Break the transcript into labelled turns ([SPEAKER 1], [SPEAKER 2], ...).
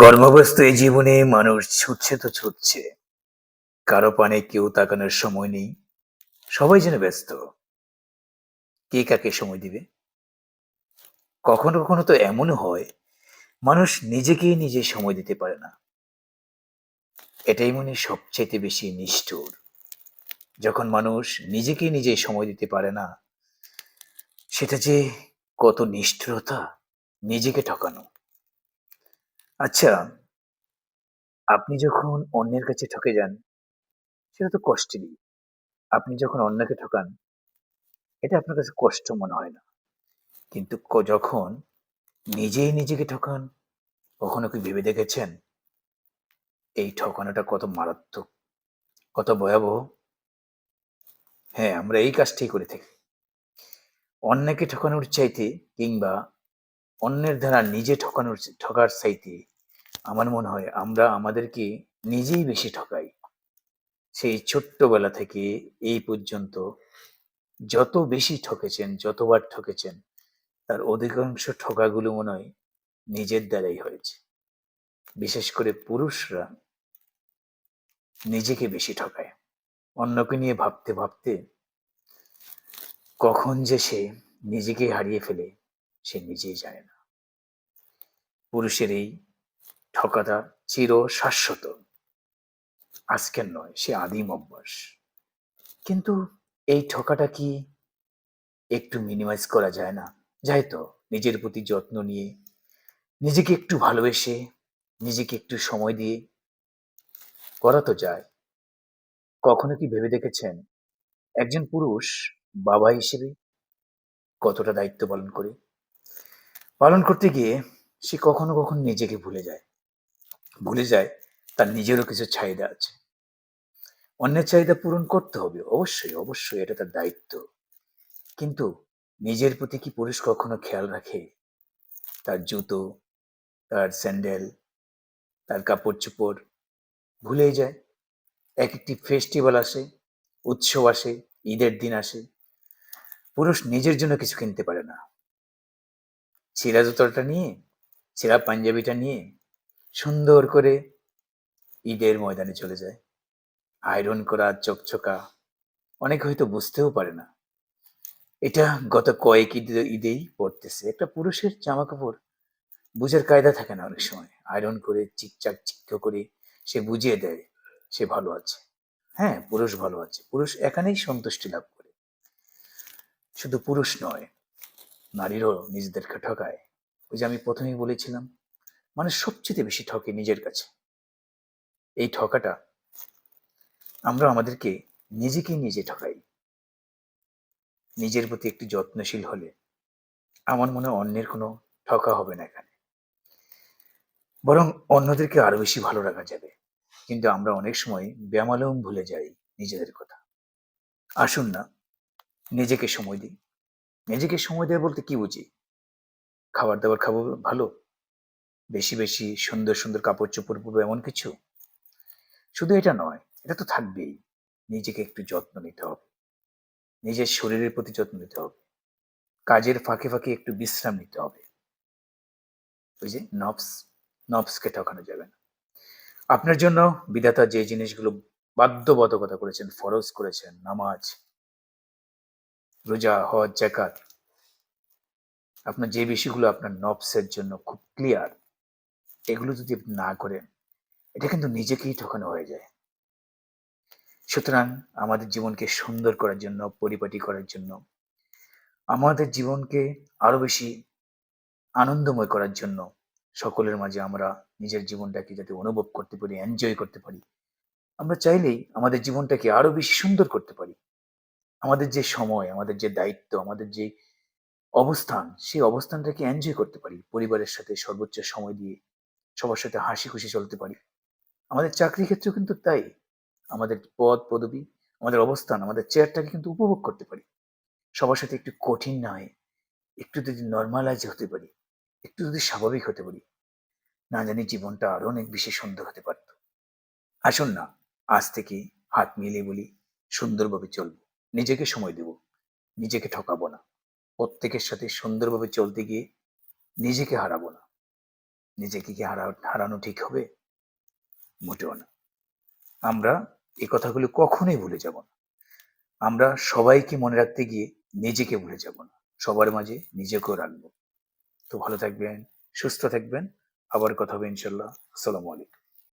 [SPEAKER 1] কর্মব্যস্ত এই জীবনে মানুষ ছুটছে তো ছুটছে। কারও পানে কেউ তাকানোর সময় নেই। সবাই যেন ব্যস্ত। কে কাকে সময় দিবে? কখনো কখনো তো এমনও হয়, মানুষ নিজেকেই নিজে সময় দিতে পারে না। এটাই মনে সবচেয়ে বেশি নিষ্ঠুর। যখন মানুষ নিজেকেই নিজে সময় দিতে পারে না, সেটা যে কত নিষ্ঠুরতা, নিজেকে ঠকানো। আচ্ছা আপনি যখন অন্যের কাছে ঠকে যান, সেটা তো কষ্টেরই। আপনি যখন অন্যকে ঠকান, এটা আপনার কাছে কষ্ট মনে হয় না। কিন্তু যখন নিজেই নিজেকে ঠকান, কখনো কি ভেবে দেখেছেন? এই ঠকানোটা কত মারাত্মক, কত ভয়াবহ? হ্যাঁ আমরা এই কাজটাই করে থাকি। অন্যকে ঠকানোর চাইতে কিংবা অন্যের দ্বারা নিজে ঠকানোর, ঠকার চাইতে আমার মনে হয় আমরা আমাদেরকে নিজেই বেশি ঠকাই। সেই ছোট্টবেলা থেকে এই পর্যন্ত যত বেশি ঠকেছেন, যতবার ঠকেছেন, তার অধিকাংশ ঠকাগুলো মনে হয় নিজের দ্বারাই হয়েছে। বিশেষ করে পুরুষরা নিজেকে বেশি ঠকায়। অন্যকে নিয়ে ভাবতে ভাবতে কখন যে সে নিজেকে হারিয়ে ফেলে, সে নিজেই জানে না। পুরুষের এই ঠকাটা চির শাশ্বত। আজকের নয়, সে আদিম অভ্যাস। কিন্তু এই ঠকাটা কি একটু মিনিমাইজ করা যায় না? যাই তো, নিজের প্রতি যত্ন নিয়ে, নিজেকে একটু ভালোবেসে, নিজেকে একটু সময় দিয়ে করা তো যায়। কখনো কি ভেবে দেখেছেন? একজন পুরুষ বাবা হিসেবে কতটা দায়িত্ব পালন করে? পালন করতে গিয়ে সে কখনো কখনো নিজেকে ভুলে যায়। ভুলে যায়, তার নিজেরও কিছু চাহিদা আছে। অন্যের চাহিদা পূরণ করতে হবে, অবশ্যই অবশ্যই এটা তার দায়িত্ব। কিন্তু নিজের প্রতি কি পুরুষ কখনো খেয়াল রাখে? তার জুতো, তার স্যান্ডেল, তার কাপড় চোপড় ভুলেই যায়। এক একটি ফেস্টিভ্যাল আসে, উৎসব আসে, ঈদের দিন আসে। পুরুষ নিজের জন্য কিছু কিনতে পারে না। ছেঁড়া জুতোটা নিয়ে ছেঁড়া পাঞ্জাবিটা নিয়ে সুন্দর করে ঈদের ময়দানে চলে যায়। আয়রন করা, চকচকা, অনেকে হয়তো বুঝতেও পারে না। এটা গত কয়েক ঈদে, ঈদেই পড়তেছে। একটা পুরুষের জামা কাপড় বুঝের কায়দা থাকে না অনেক সময়। আয়রন করে, চিকচাক চিক্ক করে সে বুঝিয়ে দেয় সে ভালো আছে। হ্যাঁ পুরুষ ভালো আছে। পুরুষ এখানেই সন্তুষ্টি লাভ করে। শুধু পুরুষ নয়, নারীরও নিজেদেরকে ঠকায়। ওই যে আমি প্রথমেই বলেছিলাম মানুষ সবচেয়ে বেশি ঠকে নিজের কাছে। এই ঠকাটা আমরা আমাদেরকে নিজেকেই নিজে ঠকাই, নিজের প্রতি একটু যত্নশীল হলে আমার মনে অন্যের কোনো ঠকা হবে না এখানে। বরং অন্যদেরকে আরও বেশি ভালো রাখা যাবে। কিন্তু আমরা অনেক সময় ব্যামালম ভুলে যাই নিজেদের কথা। আসুন না, নিজেকে সময় দিই। নিজেকে সময় দেওয়া বলতে কি বুঝি? খাবার দাবার খাব ভালো? বেশি বেশি সুন্দর সুন্দর কাপড় চোপড় পরবো এমন কিছু? শুধু এটা নয়, এটা তো থাকবেই। নিজেকে একটু যত্ন নিতে হবে। নিজের শরীরের প্রতি যত্ন নিতে হবে। কাজের ফাঁকে ফাঁকে একটু বিশ্রাম নিতে হবে। ওই যে নবস নবসকে ঠকানো যাবে না। আপনার জন্য বিধাতা যে জিনিসগুলো বাধ্যবাধকতা করেছেন, ফরজ করেছেন, নামাজ, রোজা, হজ জাকাত আপনার যে বিষয়গুলো আপনার নবসের জন্য খুব ক্লিয়ার এগুলো যদি না করেন, এটা কিন্তু নিজেকেই ঠকানো হয়ে যায়। সুতরাং আমাদের জীবনকে সুন্দর করার জন্য, পরিপাটি করার জন্য, আমাদের জীবনকে আরও বেশি আনন্দময় করার জন্য সকলের মাঝে আমরা নিজের জীবনটাকে যাতে অনুভব করতে পারি এনজয় করতে পারি। আমরা চাইলেই আমাদের জীবনটাকে আরও বেশি সুন্দর করতে পারি। আমাদের যে সময়, আমাদের যে দায়িত্ব, আমাদের যে অবস্থান, সেই অবস্থানটাকে এনজয় করতে পারি, পরিবারের সাথে সর্বোচ্চ সময় দিয়ে। সবার সাথে হাসি খুশি চলতে পারি। আমাদের চাকরি ক্ষেত্রেও কিন্তু তাই। আমাদের পদ, পদবি, আমাদের অবস্থান, আমাদের চেয়ারটাকে কিন্তু উপভোগ করতে পারি। সবার সাথে একটু কঠিন না হয়ে একটু যদি নর্মালাইজ হতে পারি, একটু যদি স্বাভাবিক হতে পারি, না জানি জীবনটা আরও অনেক বেশি সুন্দর হতে পারত। আসুন না, আজ থেকে হাত মিলিয়ে বলি, সুন্দরভাবে চলবো। নিজেকে সময় দেব, নিজেকে ঠকাবো না। প্রত্যেকের সাথে সুন্দরভাবে চলতে গিয়ে নিজেকে হারাবো না। নিজেকে কি হারা হারানো ঠিক হবে? মোটেও না। আমরা এই কথাগুলো কখনোই ভুলে যাব না। আমরা সবাইকে মনে রাখতে গিয়ে নিজেকে ভুলে যাব না। সবার মাঝে নিজেকেও রাখব। তো ভালো থাকবেন, সুস্থ থাকবেন। আবার কথা হবে ইনশাল্লাহ। আসসালামু আলাইকুম।